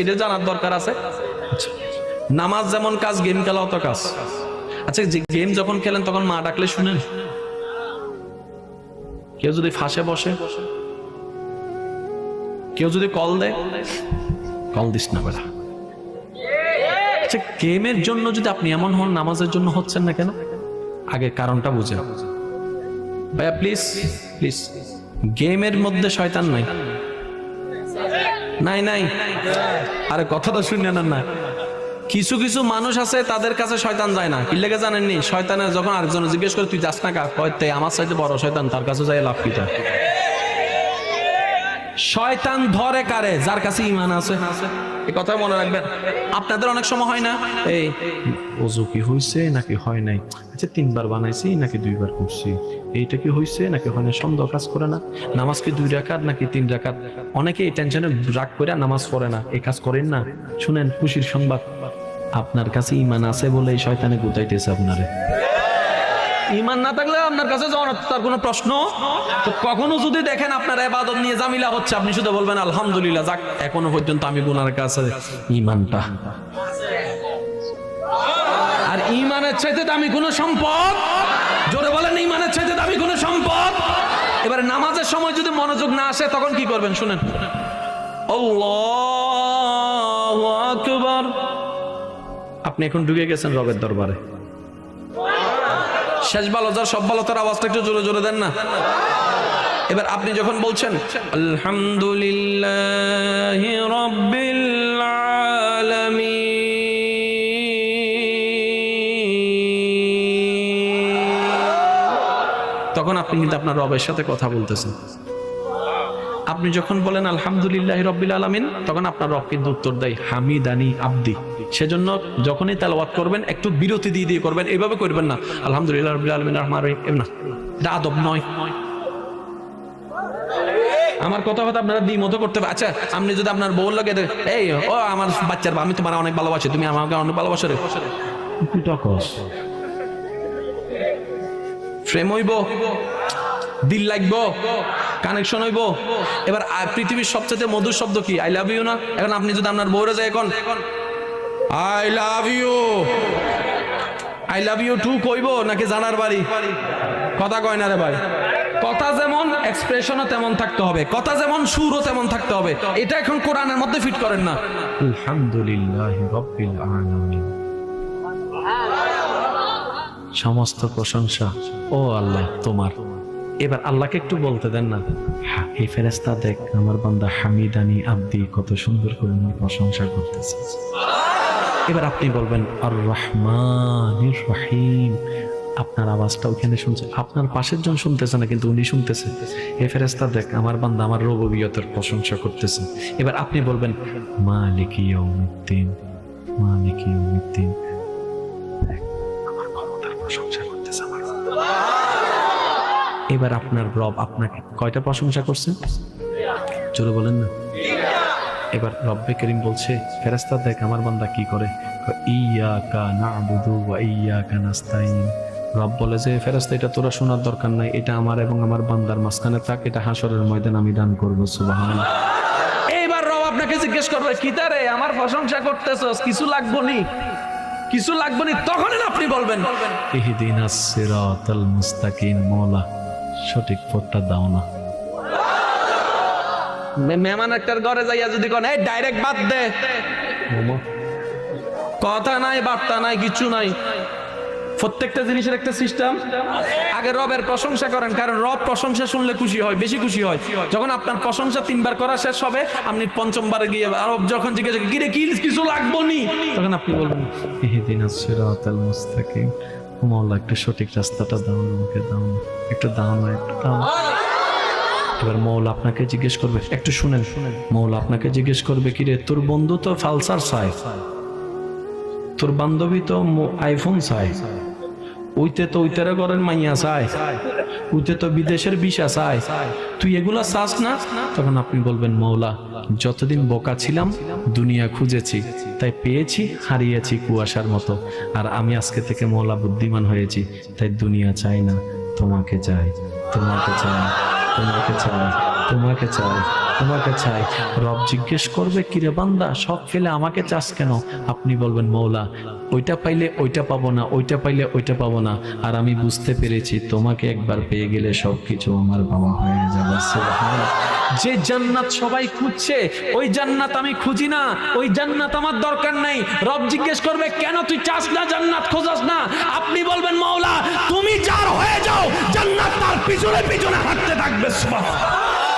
এটা জানার দরকার আছে। নামাজ যেমন কাজ গেম খেলাও তো কাজ। আচ্ছা যে গেম যখন খেলেন, তখন মা ডাকলে শুনেন? কেউ যদি ফাঁসে বসে? কেউ যদি কল দেয়? কল দিস না বেড়া আচ্ছা গেমের জন্য যদি আপনি এমন হন, নামাজের জন্য হচ্ছেন না কেন? আগে কারণটা বুঝে ভাইয়া প্লিজ প্লিজ গেমের মধ্যে শয়তান নাই। নাই নাই। আরে কথাটা শুনে না না। কিছু কিছু মানুষ আছে, তাদের কাছে শয়তান যায় না। কি লেগে জানেননি? শয়তানের যখন আরেকজন জিজ্ঞেস করে, তুই যাস না কা? কয় আমার সাথে বড় শয়তান, তার কাছে যাই লাভ কি? শয়তান ধরে কারে? যার কাছে ইমান আছে। এই কথা মনে রাখবেন। আপনাদের অনেক সময় হয় না? এই ওজু কি হয়েছে নাকি হয় নাই? আচ্ছা তিনবার বানাইছি, নাকি দুইবার করছি। এইটা কি হয়েছে নাকি হয় না সন্দেহ কাজ করে না? নামাজ কি দুই রাকাত, নাকি তিন রাকাত? অনেকে এই টেনশনে রাগ করে নামাজ পড়ে না। এই কাজ করেন না। শুনেন, খুশির সংবাদ। আপনার কাছে ইমান আছে বলে এই শয়তানে গুতাইতেছে আপনারে। ইমান না থাকলে আপনার কাছে তার কোনো প্রশ্ন? তো কখনো যদি দেখেন আপনার এবাদত নিয়ে জামিলা হচ্ছে, আপনি শুধু বলবেন, আলহামদুলিল্লাহ, যাক, এখনও পর্যন্ত আমি গুনার কাছে ইমানটা আর ইমানের চাইতে দামি কোনো সম্পদ? জোরে বলেন ইমানের চাইতে দামি কোনো সম্পদ? এবারে নামাজের সময় যদি মনোযোগ না আসে, তখন কি করবেন, শুনেন। আকবার। আপনি এখন ঢুকে গেছেন রবের দরবারে। শেষ ভালো যার সব ভালো তার আওয়াজটা একটু জোরে জোরে দেন না। এবার আপনি যখন বলছেন, আলহামদুলিল্লাহ রব্বিল তখন আপনি কিন্তু আপনার রবের সাথে কথা বলতেছেন। আপনি যখন বলেন, আলহামদুলিল্লাহ রব্বিল আলামিন, তখন আপনার রব কিন্তু উত্তর দেয়, হামিদানি আব্দি। সেজন্য যখনই তেলাওয়াত করবেন একটু বিরতি দিয়ে দিয়ে করবেন। এইভাবে করবেন না। আলহামদুলিল্লাহ রব্বিল আলামিন রহমান রহিম। না এটা আদব নয়। আমার কথা কথা আপনারা দ্বি মতো করতে পারে আচ্ছা আপনি যদি আপনার বউ লাগে এই ও আমার বাচ্চার আমি তোমার অনেক ভালোবাসি। তুমি আমাকে অনেক ভালোবাসো রে। ফ্রেম হইব দিল লাগবো কানেকশন হইব। এবার পৃথিবীর সবচেয়ে মধুর শব্দ কি? আই লাভ ইউ না? এখন আপনি যদি আপনার বউরে যায় এখন I love you I love you too কইব নাকি জানার বাড়ি? কথা কয় না রে ভাই। কথা যেমন এক্সপ্রেশনও তেমন থাকতে হবে। কথা যেমন সুরও তেমন থাকতে হবে। এটা এখন কোরআনের মধ্যে ফিট করেন না। আলহামদুলিল্লাহ রব্বিল আলামিন। সমস্ত প্রশংসা, ও আল্লাহ, তোমার। এবার আল্লাহকে একটু বলতে দেন না। এই ফেরেস্তা দেখ, আমার বান্দা হামিদানি আব্দি কত সুন্দর করে আমার প্রশংসা করতেছে। এবার আপনি বলবেন আর রহমান রহিম। আপনার আওয়াজটা ওখানে শুনছে। আপনার পাশের জন শুনতেছে না, কিন্তু উনি শুনতেছে। এ ফেরেস্তা দেখ, আমার বান্দা আমার রববিয়তের প্রশংসা করতেছে। এবার আপনি বলবেন, মালিক ইয়াউমিদ্দিন, মালিক বান্দা। এবার আপনার রব আপনাকে কয়টা প্রশংসা করছে? জোরে বলেন না। এবার রব্বে করিম বলছে ফেরেস্তা দেখ আমার বান্দা কি করে। নাবুদু ওয়া ইয়াকা নাস্তাইন রব বলে যে ফেরেস্তা এটা তোরা শোনার দরকার নাই। এটা আমার এবং আমার বান্দার মাঝখানে থাক এটা হাসরের ময়দান আমি দান করব সুবহান এইবার রব আপনাকে জিজ্ঞেস করবে কি তারে আমার প্রশংসা করতেছস কিছু লাগবো নি? কিছু লাগবে নি? তখন আপনি বলবেন। ইহদিনাস সিরাতাল মুস্তাকিম মওলা সঠিক পথটা দাও না। মেহমান একটার ঘরে যাইয়া যদি কোন এই ডাইরেক্ট বাদ দে। কথা নাই বার্তা নাই কিছু নাই। প্রত্যেকটা জিনিসের একটা সিস্টেম আগে রবের প্রশংসা করেন কারণ রব প্রশংসা শুনলে খুশি হয় বেশি খুশি হয়। যখন আপনার প্রশংসা তিনবার করা শেষ হবে আপনি পঞ্চমবারে গিয়ে রব যখন জিজ্ঞাসা কিরে কি কিছু লাগবো নি? তখন আপনি বলবেন ইহদিনাস সিরাতাল মুস্তাকিম। মাওলা একটু সঠিক রাস্তাটা দাও আমাকে দাও। একটু দাও না একটু দাও। এবার মৌলা আপনাকে জিজ্ঞেস করবে, একটু শুনেন। মৌলা আপনাকে জিজ্ঞেস করবে কি রে তোর বন্ধু তো ফালসার চায় তোর বান্ধবী তো আইফোন চায় ওইতে তো ওইটারে করেন মাইয়া চায় ওইতে তো বিদেশের বিষা চায় তুই এগুলা চাস না? তখন আপনি বলবেন, মৌলা, যতদিন বোকা ছিলাম, দুনিয়া খুঁজেছি। তাই পেয়েছি, হারিয়েছি কুয়াশার মতো। আর আমি আজকে থেকে মৌলা বুদ্ধিমান হয়েছি। তাই দুনিয়া চাই না, তোমাকে চাই তোমাকে চাই তোমাকে চাই তোমাকে চাই তোমাকে চাই। রব জিজ্ঞেস করবে, কিরে বান্দা, সব ফেলে আমাকে চাস কেন? আপনি বলবেন, মৌলা, ওইটা পাইলে ওইটা পাবো না, ওইটা পাইলে ওইটা পাবো না। আর আমি বুঝতে পেরেছি, তোমাকে একবার পেয়ে গেলে সবকিছু আমার বাবা হয়ে যাবে। যে জান্নাত সবাই খুঁজছে, ওই জান্নাত আমি খুঁজি না, ওই জান্নাত আমার দরকার নাই। রব জিজ্ঞেস করবে, কেন তুই চাস না জান্নাত খোঁজাস না? আপনি বলবেন মাওলা তুমি যার হয়ে যাও, জান্নাত তার পিছনে পিছনে হাঁটতে থাকবে, সুবহানাল্লাহ।